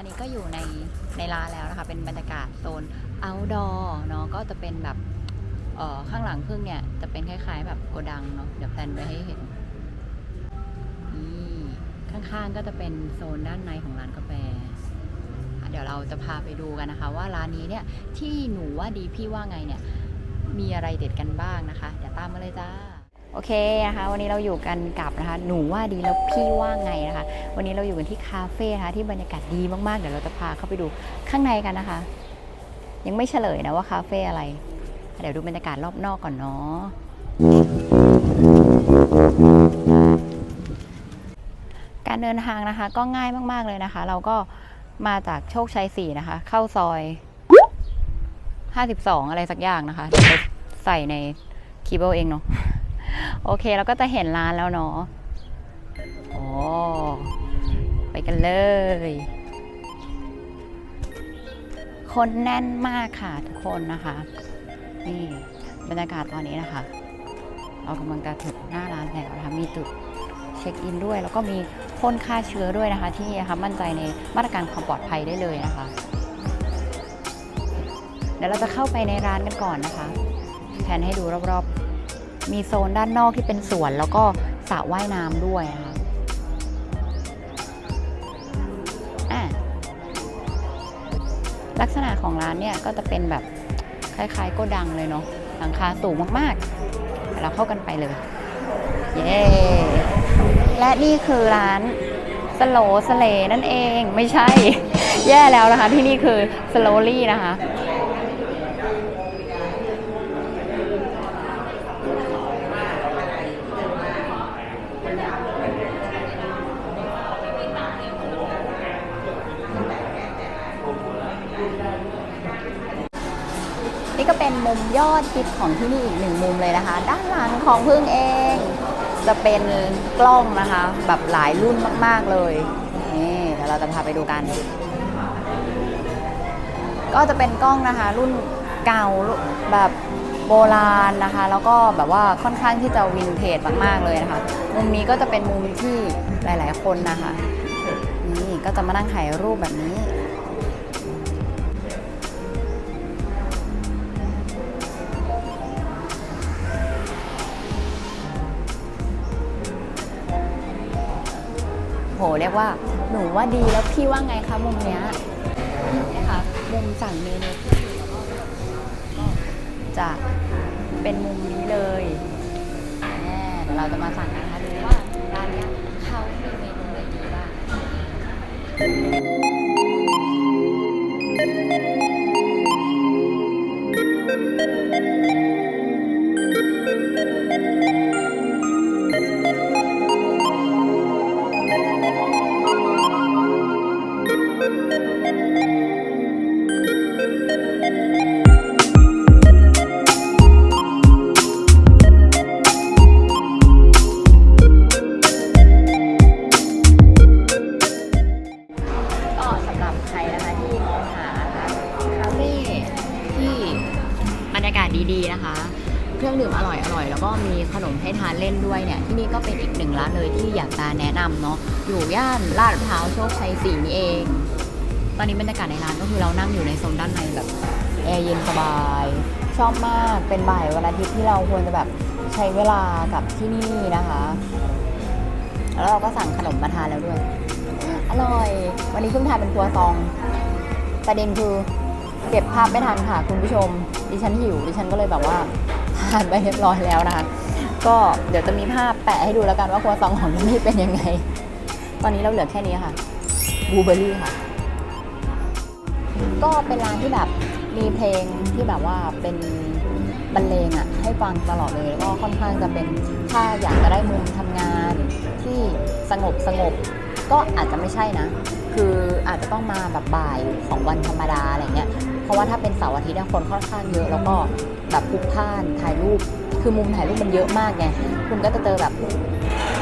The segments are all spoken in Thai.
อนนี้ก็อยู่ในในร้านแล้วนะคะ เป็นบรรยากาศโซน outdoor เนาะก็จะเป็นแบบเอ่อข้างหลังพึ่งเนี่ย จะเป็นคล้าย ๆ แบบโกดังเนาะเดี๋ยวแพนไปให้เห็นนี่ข้างๆก็จะเป็นโซนด้านในของร้านกาแฟ เดี๋ยวเราจะพาไปดูกันนะคะ ว่าร้านนี้เนี่ยที่หนูว่าดีพี่ว่าไงเนี่ยมีอะไรเด็ดกันบ้างนะคะ เดี๋ยวตามมาเลยจ้า โอเคนะคะวันนี้เราอยู่กันกับนะคะหนูว่าดีแล้วพี่ว่าไงนะคะวันนี้เราอยู่กันที่คาเฟ่นะคะที่บรรยากาศดีมากๆเดี๋ยวเราจะพาเข้าไปดูข้างในกันนะคะ ยังไม่เฉลยนะว่าคาเฟ่อะไร เดี๋ยวดูบรรยากาศรอบนอกก่อนเนาะการเดินทางนะคะก็ง่ายมากๆเลยนะคะ เราก็มาจากโชคชัย4นะคะ เข้าซอย 52 อะไรสักอย่างนะคะเดี๋ยวใส่ในคีย์บอร์ดเองเนาะ โอเคเราก็จะเห็นร้านแล้วเนาะโอ้ไปกันเลย คนแน่นมากค่ะทุกคนนะคะ นี่บรรยากาศตอนนี้นะคะ เรากำลังจะถึงหน้าร้านแล้วนะคะมีจุดเช็คอินด้วย แล้วก็มีพ่นฆ่าเชื้อด้วยนะคะ ที่นะคะมั่นใจในมาตรการความปลอดภัยได้เลยนะคะ เดี๋ยวเราจะเข้าไปในร้านกันก่อนนะคะ แผนให้ดูรอบๆ มีโซนด้านนอกที่เป็นสวนแล้วก็สระว่ายน้ำด้วยนะคะอะลักษณะของร้านเนี่ยก็จะเป็นแบบคล้ายๆโก็ดังเลยเนาะหลังคาสูงมากๆเดี๋ยวเราเข้ากันไปเลย เย้และนี่คือร้านสโลสเลนั่นเองไม่ใช่ แย่แล้วนะคะที่นี่คือสโลลี่นะคะ เป็นมุมยอดฮิตของที่นี่อีกหนึ่งมุมเลยนะคะ ด้านหลังของพึ่งเอง จะเป็นกล้องนะคะ แบบหลายรุ่นมากๆเลยนี่เดี๋ยวเราจะพาไปดูกัน ก็จะเป็นกล้องนะคะ รุ่นเก่าแบบโบราณนะคะ แล้วก็แบบว่าค่อนข้างที่จะวินเทจมากๆเลยนะคะ มุมนี้ก็จะเป็นมุมที่หลาย ๆ คนนะคะ นี่ก็จะมานั่งถ่ายรูปแบบนี้ เรียกว่า หนูว่าดีแล้วพี่ว่าไงคะมุมเนี้ยนะคะมุมสั่งเมนูจะเป็นมุมนี้เลยแน่เดี๋ยวเราจะมาสั่งกันนะคะดูว่าร้านเนี้ยเขามีเมนูอะไรดีบ้าง เครื่องดื่มอร่อยอร่อยแล้วก็มีขนมให้ทานเล่นด้วยเนี่ยที่นี่ก็เป็นอีกหนึ่งร้านเลยที่อยากจะแนะนำเนาะอยู่ย่านลาดพร้าวโชคชัยสี่นี่เอง ตอนนี้บรรยากาศในร้านก็คือเรานั่งอยู่ในโซนด้านในแบบแอร์เย็นสบายชอบมากเป็นบ่ายวันอาทิตย์ที่เราควรจะแบบใช้เวลากับที่นี่นะคะ แล้วเราก็สั่งขนมมาทานแล้วด้วย อร่อย วันนี้เพิ่งทานเป็นครัวซอง ประเด็นคือ เก็บภาพไม่ทันค่ะคุณผู้ชม ดิฉันหิว ดิฉันก็เลยแบบว่าทานไปเรียบร้อยแล้วนะคะ ก็เดี๋ยวจะมีภาพแปะให้ดูแล้วกันว่าครัวซองของนี่เป็นยังไง ตอนนี้เราเหลือแค่นี้ค่ะบูเบอร์รี่ค่ะ ก็เป็นร้านที่แบบมีเพลงที่แบบว่าเป็นบรรเลงอะให้ฟังตลอดเลยแล้วก็ค่อนข้างจะเป็นถ้าอยากจะได้มุมทำงานที่สงบสงบก็อาจจะไม่ใช่นะ คืออาจจะต้องมาแบบบ่ายของวันธรรมดาอะไรเงี้ย เพราะว่าถ้าเป็นเสาร์อาทิตย์คนค่อนข้างเยอะ แล้วก็แบบพลุกพ่านถ่ายรูป คือมุมถ่ายรูปมันเยอะมากไง คุณก็จะเจอแบบ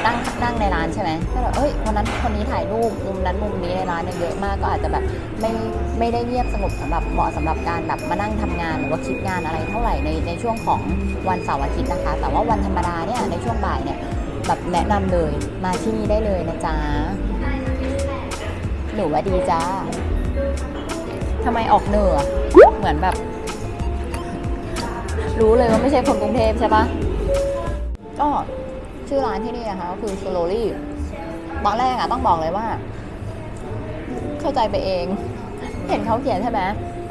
นั่งนั่งในร้านใช่ไหมก็แบบเอ้ยคนนั้นคนนี้ถ่ายรูปมุมนั้นมุมนี้ในร้านเนี่ยเยอะมากก็อาจจะแบบไม่ไม่ได้เงียบสงบสำหรับเหมาะสำหรับการแบบมานั่งทำงานหรือว่าคิดงานอะไรเท่าไหร่ในในช่วงของวันเสาร์อาทิตย์นะคะ แต่ว่าวันธรรมดาเนี่ยในช่วงบ่ายเนี่ยแบบแนะนำเลยมาที่นี่ได้เลยนะจ๊ะ หนูว่าดีจ้าทำไมออกเหนือเหมือนแบบ รู้เลยว่าไม่ใช่คนกรุงเทพใช่ปะก็ชื่อร้านที่นี่นะคะก็คือ slowly ตอนแรกอะต้องบอกเลยว่า เข้าใจไปเอง เห็นเขาเขียนใช่ไหม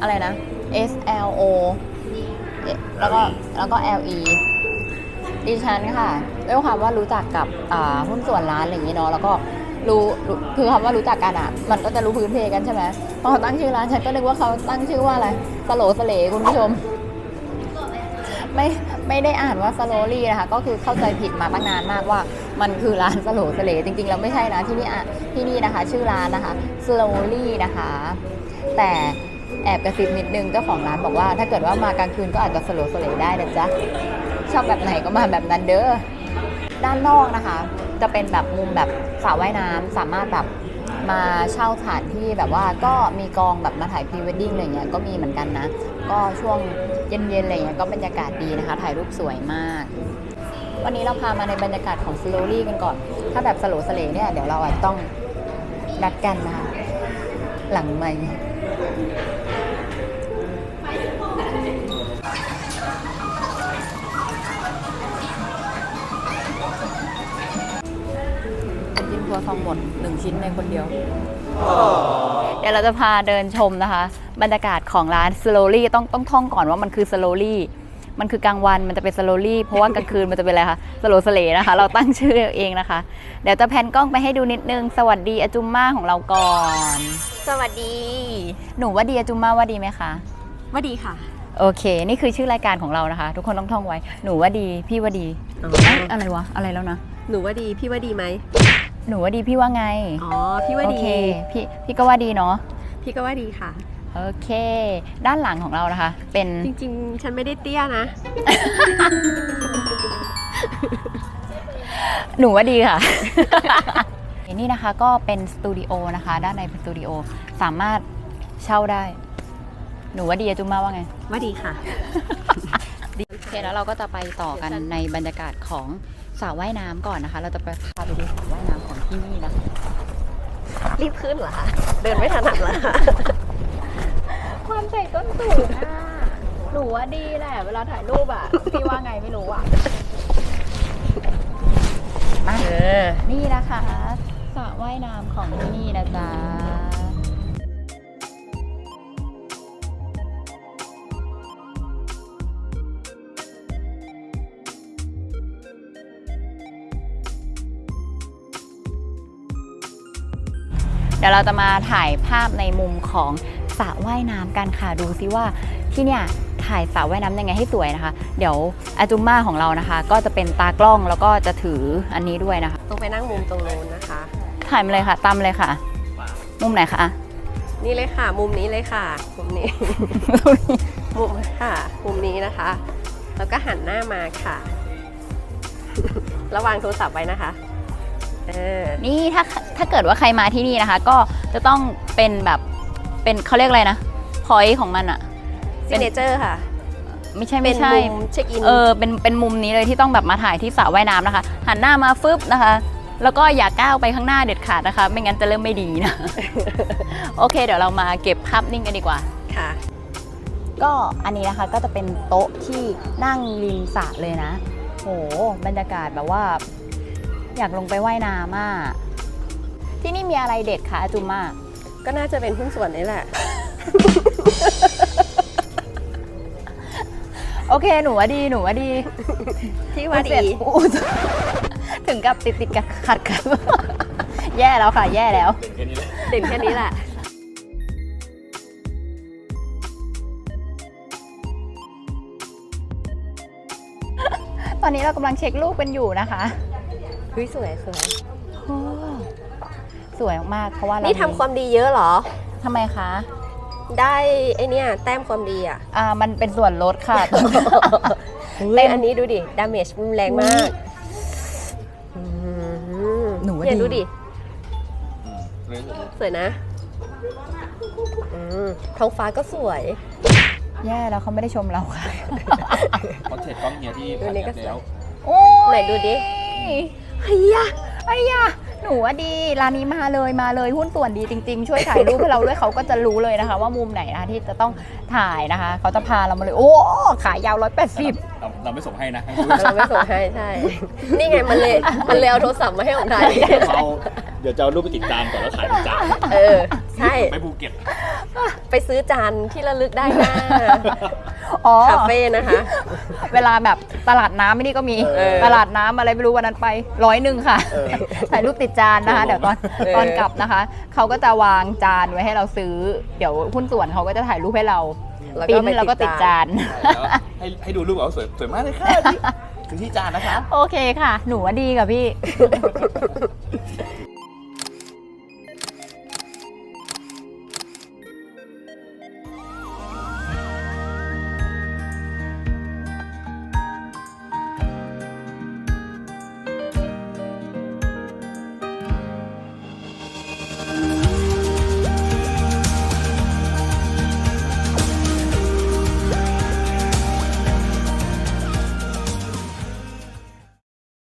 อะไรนะ S L O แล้วก็แล้วก็ L E ดิฉันค่ะด้วยความว่ารู้จักกับหุ้นส่วนร้านอะไรอย่างนี้เนาะแล้วก็ รู้รู้คือคำว่ารู้จักกันอะ มันก็จะรู้พื้นเพกันใช่ไหมพอเขาตั้งชื่อร้านฉันก็นึกว่าเขาตั้งชื่อว่าอะไรสโลสเลคุณผู้ชม ไม่ไม่ได้อ่านว่าสโลลี่นะคะ ก็คือเข้าใจผิดมาตั้งนานมากว่า มันคือร้านสโลสเลจริงๆแล้วไม่ใช่นะที่นี่อะที่นี่นะคะ ชื่อร้านนะคะ slowly นะคะ แต่แอบกระซิบนิดนึงเจ้าของร้านบอกว่า ถ้าเกิดว่ามากลางคืนก็อาจจะสโลสเลได้นะจ๊ะชอบแบบไหนก็มาแบบนั้นเด้อด้านนอกนะคะ จะเป็นแบบมุมแบบสระว่ายน้ำสามารถแบบมาเช่าสถานที่แบบว่าก็มีกองแบบมาถ่ายพรีเวดดิ้งอะไรเงี้ยก็มีเหมือนกันนะ ก็ช่วงเย็นๆอะไรเงี้ยก็บรรยากาศดีนะคะ ถ่ายรูปสวยมาก วันนี้เราพามาในบรรยากาศของ slowly กันก่อน ถ้าแบบสโลสเลเนี่ยเดี๋ยวเราอาจจะต้องนัดกันนะคะหลังไม่ ครัวซองหมดหนึ่งชิ้นในคนเดียว เดี๋ยวเราจะพาเดินชมนะคะ บรรยากาศของร้าน slowly ต้องต้องท่องก่อนว่ามันคือ slowly มันคือกลางวันมันจะเป็น slowly เพราะว่ากลางคืนมันจะเป็นอะไรคะ slow s l นะคะ เราตั้งชื่อเองนะคะ เดี๋ยวจะแพนกล้องไปให้ดูนิดนึง สวัสดีอาจุมม่าของเราก่อน สวัสดี หนูว่าดีอาจุมม่าว่าดีไหมคะว่าดีค่ะ โอเค นี่คือชื่อรายการของเรานะคะ ทุกคนต้องท่องไว้ หนูว่าดี พี่ว่าดีอ๋อเอ๊ะอะไรวะ อะไรแล้วนะ หนูว่าดี พี่ว่าดีไหม หนูว่าดีพี่ว่าไงอ๋อพี่ว่าโอดีเคพี่พี่ก็ว่าดีเนาะพี่ก็ว่าดีค่ะ โอเค ด้านหลังของเรานะคะ เป็นจริงๆ ฉันไม่ได้เตี้ยนะ หนูว่าดีค่ะ นี่นะคะก็เป็นสตูดิโอนะคะ ด้านในเป็นสตูดิโอสามารถเช่าได้ หนูว่าดีอะจุมมาว่าไง ว่าดีค่ะ โอเคแล้วเราก็จะไปต่อกันในบรรยากาศของสระว่ายน้ำก่อนนะคะ เราจะไปพาไปดูสระว่ายน้ำของ ที่นี่นะคะรีบขึ้นเหรอคะเดินไม่ถนัดเหรอคะความใส่ต้นสูงอะหนูว่าดีแหละ เวลาถ่ายรูปอะ พี่ว่าไงไม่รู้อะมาเออ นี่นะคะสระว่ายน้ำของที่นี่นะจ๊ะ เดี๋ยวเราจะมาถ่ายภาพในมุมของสระว่ายน้ำกันค่ะดูซิว่าที่เนี่ยถ่ายสระว่ายน้ำยังไงให้สวยนะคะ เดี๋ยวอาจุมม่าของเรานะคะ ก็จะเป็นตากล้องแล้วก็จะถืออันนี้ด้วยนะคะ ต้องไปนั่งมุมตรงโน้นนะคะ ถ่ายมาเลยค่ะตามเลยค่ะ มุมไหนคะนี่เลยค่ะ มุมนี้เลยค่ะ มุมนี้ มุมค่ะ มุมนี้นะคะ แล้วก็หันหน้ามาค่ะ ระวังโทรศัพท์ไว้นะคะ เออนี่ถ้าถ้าเกิดว่าใครมาที่นี่นะคะ ก็จะต้องเป็นแบบเป็นเขาเรียกอะไรนะพอยของมันอะซิเนเจอร์ค่ะ ไม่ใช่เป็ไม่นใช่มุมเช็คอินเออเป็นเป็นมุมนี้เลยที่ต้องแบบมาถ่ายที่สระว่ายน้ำนะคะ หันหน้ามาฟึบนะคะ แล้วก็อย่าก้าวไปข้างหน้าเด็ดขาดนะคะ ไม่งั้นจะเริ่มไม่ดีนะ โอเค เดี๋ยวเรามาเก็บภาพนิ่งกันดีกว่าค่ะก็อันนี้นะคะก็จะเป็นโต๊ะที่นั่งริมสระเลยนะ โหบรรยากาศแบบว่า อยากลงไปว่ายน้ำอะที่นี่มีอะไรเด็ดคะอาจุมม่าก็น่าจะเป็นหุ้นส่วนนี้แหละ โอเคหนูว่าดีหนูว่าดีพี่ว่าเสร็ดีจอู้ถึงกับติดติดๆกัดขัดกันแย่แล้วค่ะ แย่แล้วเด่นแค่นี้แหละ ตอนนี้เรากำลังเช็ครูปกันอยู่นะคะเฮ้ยสวยสวยโอ้สวยมากๆเพราะว่าเรานี่ทำความดีเยอะเหรอ ทำไมคะได้ไอเนี่ยแต้มความดีอะอ่ามันเป็นส่วนลดค่ะเฮ้ยอันนี้ดูดิ ดาเมจมันแรงมากอืมหนูว่าเนี่ยดีดูดิ สวยนะอืมท้องฟ้าก็สวย แย่แล้วเขาไม่ได้ชมเราค่ะ คอนเทนต์กล้องเฮียที่ดูนี่ก็สวยแล้ว โอ้ยไหนดูดิ เฮียไอ้ยะหนูว่าดีร้านนี้มาเลยมาเลยหุ้นส่วนดีจริง ๆ ช่วยถ่ายรูปให้เราด้วยเขาก็จะรู้เลยนะคะ ว่ามุมไหนนะคะที่จะต้องถ่ายนะคะ เขาจะพาเรามาเลย โอ้ขายาวร้อยแปดสิบ เราเราไม่ส่งให้นะเราไม่ส่งให้ใช่ นี่ไงมันเลยมันเลยเอาโทรศัพท์มาให้ผมถ่ายเราเดี๋ยวจะเอารูปไปติดจานก่อนแล้วขายเป็นจาน เออ ใช่ ไปภูเก็ตไปซื้อจานที่ระลึกได้หน้าอ๋อ คาเฟ่นะคะ เวลาแบบตลาดน้ำไม่นี่ก็มี เออตลาดน้ำอะไรไม่รู้วันนั้นไปร้อยหนึ่งค่ะ เออ ถ่ายรูปติดจานนะคะ เดี๋ยวตอนเออ ตอนกลับนะคะ เขาก็จะวางจานไว้ให้เราซื้อ เดี๋ยวหุ้นส่วนเขาก็จะถ่ายรูปให้เราแล้วปริ้ก็นไปแล้วก็ติดจาน แล้วให้ให้ดูรูปเอาสวยสวยมากเลยค่ะที่คือที่จานนะคะ โอเคค่ะ หนูว่าดีกับพี่